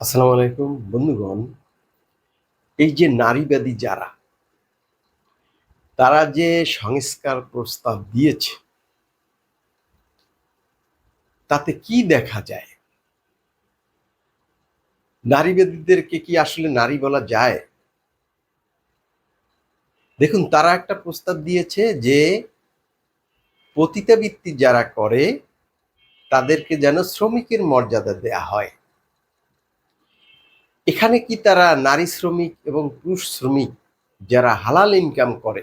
আসসালামু আলাইকুম, বন্ধুগণ। এই যে নারীবাদী যারা, তারা যে সংস্কার প্রস্তাব দিয়েছে, তাতে কি দেখা যায়? নারীবাদীদেরকে কি আসলে নারী বলা যায়? দেখুন, তারা একটা প্রস্তাব দিয়েছে যে, পতিতাবৃত্তি যারা করে, তাদেরকে যেন শ্রমিকের মর্যাদা দেয়া হয়। এখানে কি তারা নারী শ্রমিক এবং পুরুষ শ্রমিক যারা হালাল ইনকাম করে?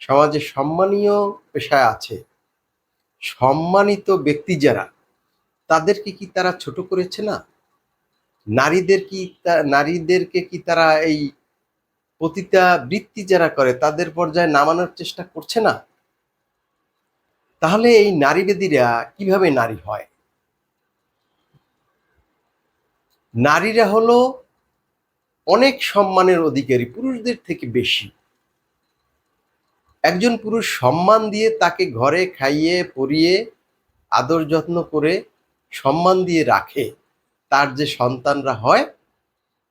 সমাজে সম্মানীয় পেশায় আছে। সম্মানিত ব্যক্তি যারা, তাদেরকে কি তারা ছোট করেছে না? নারীদের কি নারীদেরকে কি তারা এই পতিতা বৃত্তি যারা করে, তাদের পর্যায়ে নামানোর চেষ্টা করছে না? তাহলে এই নারীবেদীরা কীভাবে নারী হয়? নারীরা হলো অনেক সম্মানের অধিকারী, পুরুষদের থেকে বেশি। একজন পুরুষ সম্মান দিয়ে তাকে ঘরে খাইয়ে, পরিয়ে, আদর যত্ন করে সম্মান দিয়ে রাখে, তার যে সন্তানরা হয়,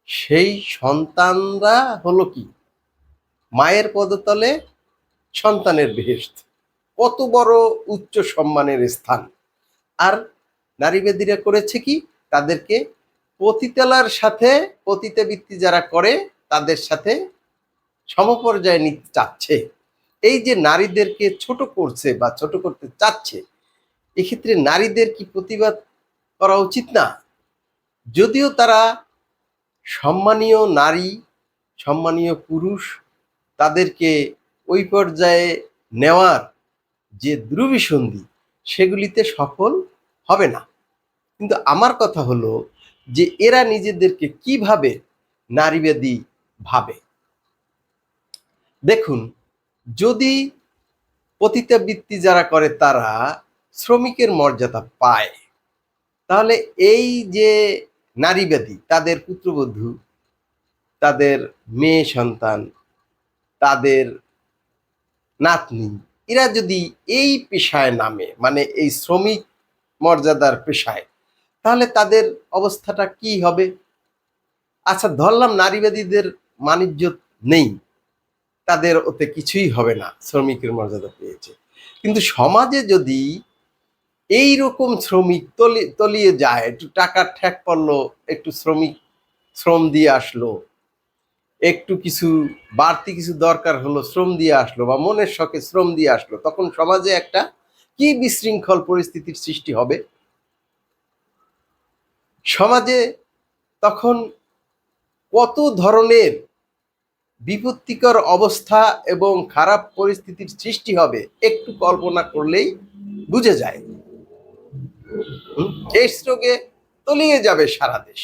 সেই সন্তানরা হলো কি? মায়ের পদতলে সন্তানের বেহেস্ত কত বড় উচ্চ সম্মানের স্থান। আর নারীবেদীরা করেছে কি? তাদেরকে পতিতালার সাথে পতিতাবৃত্তি যারা করে, তাদের সাথে সমপর্যায়ে নিতে চাচ্ছে। এই যে নারীদেরকে ছোট করছে বা ছোট করতে চাচ্ছে, এক্ষেত্রে নারীদের কি প্রতিবাদ করা উচিত না? যদিও তারা সম্মানীয় নারী, সম্মানীয় পুরুষ, তাদেরকে ওই পর্যায়ে নেওয়ার যে দুরভিসন্ধি সেগুলিতে সফল হবে না। কিন্তু আমার কথা হলো যে এরা নিজেদেরকে কীভাবে নারীবাদী ভাবে। দেখুন, যদি পতিতাবৃত্তি যারা করে তারা শ্রমিকের মর্যাদা পায়, তাহলে এই যে নারীবাদী, তাদের পুত্রবধূ, তাদের মেয়ে সন্তান, তাদের নাতনি, এরা যদি এই পেশায় নামে মানে এই শ্রমিক মর্যাদার পেশায় তাহলে তাদের অবস্থাটা কি হবে? আচ্ছা ধরলাম নারীবাদীদের মানিজ্য নেই। তাদের ওতে কিছুই হবে না, শ্রমিকের মর্যাদা পেয়েছে। কিন্তু সমাজে যদি এই রকম শ্রমিক তলি, তলিয়ে যায়, একটু টাকার ঠেক পড়ল, একটু শ্রমিক শ্রম দিয়ে আসলো, একটু কিছু বাড়তি কিছু দরকার হলো, শ্রম দিয়ে আসলো বা মনের শখে শ্রম দিয়ে আসলো, তখন সমাজে একটা কি বিশৃঙ্খল পরিস্থিতির সৃষ্টি হবে? সমাজে তখন কত ধরনের বিপত্তিকর অবস্থা এবং খারাপ পরিস্থিতির সৃষ্টি হবে একটু কল্পনা করলেই বুঝে যায়? এই স্ট্রোকে তলিয়ে যাবে সারা দেশ।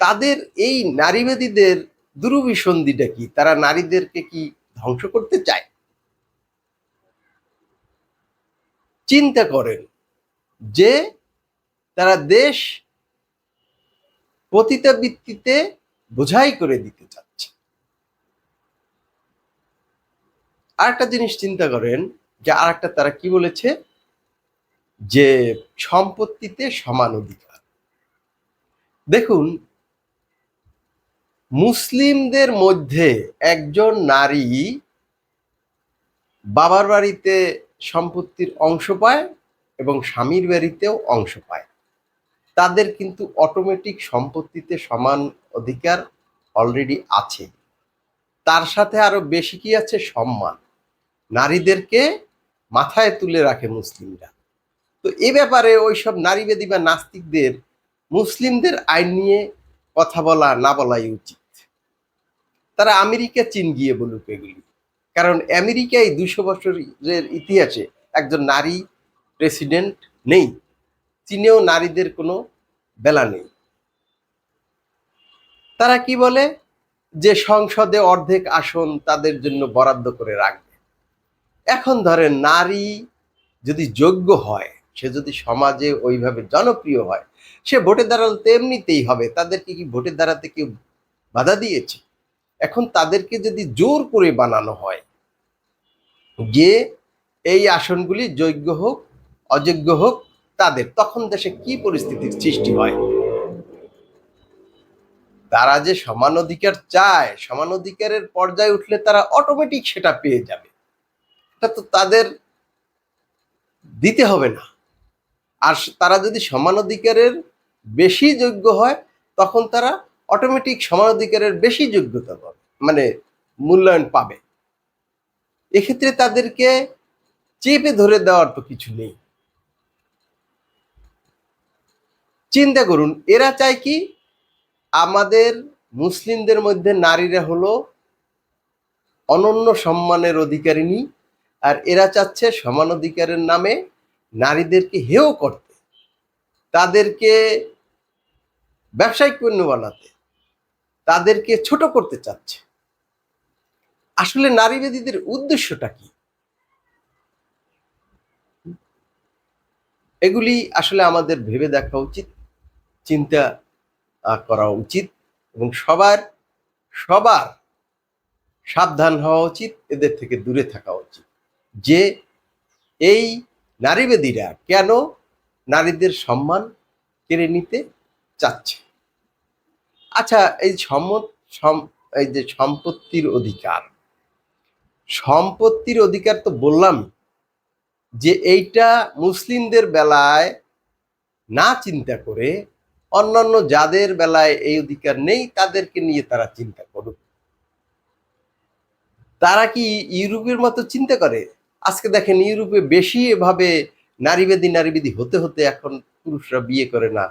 তাদের এই নারীবাদীদের দুরভিসন্ধিটা কি? তারা নারীদেরকে কি ধ্বংস করতে চায়? চিন্তা করেন যে তারা দেশ পতিতাবৃত্তিতে বোঝাই করে দিতে চাচ্ছে। আরেকটা জিনিস চিন্তা করেন যে আরেকটা তারা কি বলেছে? যে সম্পত্তিতে সমান অধিকার। দেখুন, মুসলিমদের মধ্যে একজন নারী বাবার বাড়িতে সম্পত্তির অংশ পায় এবং স্বামীর বাড়িতেও অংশ পায়। তাদের কিন্তু অটোমেটিক সম্পত্তিতে সমান অধিকার অলরেডি আছে। তার সাথে আরও বেশি কি আছে? সম্মান। নারীদেরকে মাথায় তুলে রাখে মুসলিমরা। তো এ ব্যাপারে ওইসব নারীবাদী বা নাস্তিকদের, মুসলিমদের আইন নিয়ে কথা বলা না বলাই উচিত। তারা আমেরিকা চীন গিয়ে বলুক এগুলি। কারণ আমেরিকায় দুশো বছরের ইতিহাসে একজন নারী প্রেসিডেন্ট নেই। চীনেও নারীদের কোনো বেলা নেই। তারা কি বলে? যে সংসদে অর্ধেক আসন তাদের জন্য বরাদ্দ করে রাখবে। এখন ধরেন নারী যদি যোগ্য হয়, সে যদি সমাজে ওইভাবে জনপ্রিয় হয়, সে ভোটে দাঁড়াতে এমনিতেই হবে। তাদেরকে কি ভোটে দাঁড়াতে কেউ বাধা দিয়েছে? এখন তাদেরকে যদি জোর করে বানানো হয় যে এই আসনগুলি যোগ্য হোক, অযোগ্য হোক তাদের, তখন দেশে কি পরিস্থিতির সৃষ্টি হয়? তারা যে সমান অধিকার চায়, সমান অধিকারের পর্যায়ে উঠলে তারা অটোমেটিক সেটা পেয়ে যাবে। এটা তো তাদের দিতে হবে না। আর তারা যদি সমান অধিকারের বেশি যোগ্য হয়, তখন তারা অটোমেটিক সমান অধিকারের বেশি যোগ্যতা পাবে মানে মূল্যায়ন পাবে। এক্ষেত্রে তাদেরকে চেপে ধরে দেওয়ার তো কিছু নেই। চিন্তা করুন, এরা চায় কি? আমাদের মুসলিমদের মধ্যে নারীরা হলো অনন্য সম্মানের অধিকারিণী, আর এরা চাচ্ছে সমান অধিকারের নামে নারীদেরকে হেয় করতে, তাদেরকে ব্যবসায়িক পণ্য বানাতে, তাদেরকে ছোট করতে চাচ্ছে। আসলে নারীবাদীদের উদ্দেশ্যটা কি? এগুলি আসলে আমাদের ভেবে দেখা উচিত। চিন্তা করা উচিত এবং সবার সবার সাবধান হওয়া উচিত, এদের থেকে দূরে থাকা উচিত। যে এই নারীবাদীরা কেন নারীদের সম্মান কেড়ে নিতে চাচ্ছে? আচ্ছা এই সম্মত, সম- এই যে সম্পত্তির অধিকার সম্পত্তির অধিকার তো বললাম যে এইটা মুসলিমদের বেলায় না চিন্তা করে অন্যান্য যাদের বেলায় এই অধিকার নেই, তাদেরকে নিয়ে তারা চিন্তা করুক। তারা কি ইউরোপের মতো চিন্তা করে? আজকে দেখেন ইউরোপে বেশি এভাবে নারীবাদী নারীবাদী হতে হতে এখন পুরুষরা বিয়ে করে না,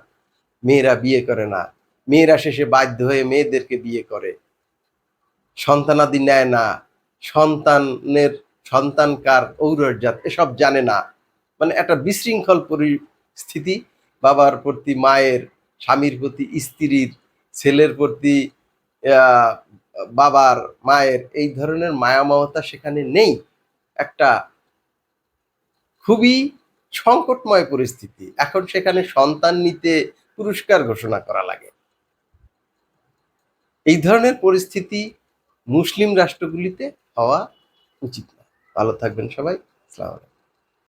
মেয়েরা বিয়ে করে না। মেয়েরা শেষে বাধ্য হয়ে মেয়েদেরকে বিয়ে করে। সন্তানাদি নেয় না, সন্তানের সন্তান কার ঔরজাত এসব জানে না। মানে একটা বিশৃঙ্খল পরিস্থিতি বাবার প্রতি মায়ের স্বামীর প্রতি, স্ত্রীর, ছেলের প্রতি বাবার, মায়ের, এই ধরনের মায়া মমতা সেখানে নেই। একটা খুবই সংকটময় পরিস্থিতি। এখন সেখানে সন্তান নিতে পুরস্কার ঘোষণা করা লাগে। এই ধরনের পরিস্থিতি মুসলিম রাষ্ট্রগুলিতে হওয়া উচিত না। ভালো থাকবেন সবাই। আলাইকুম।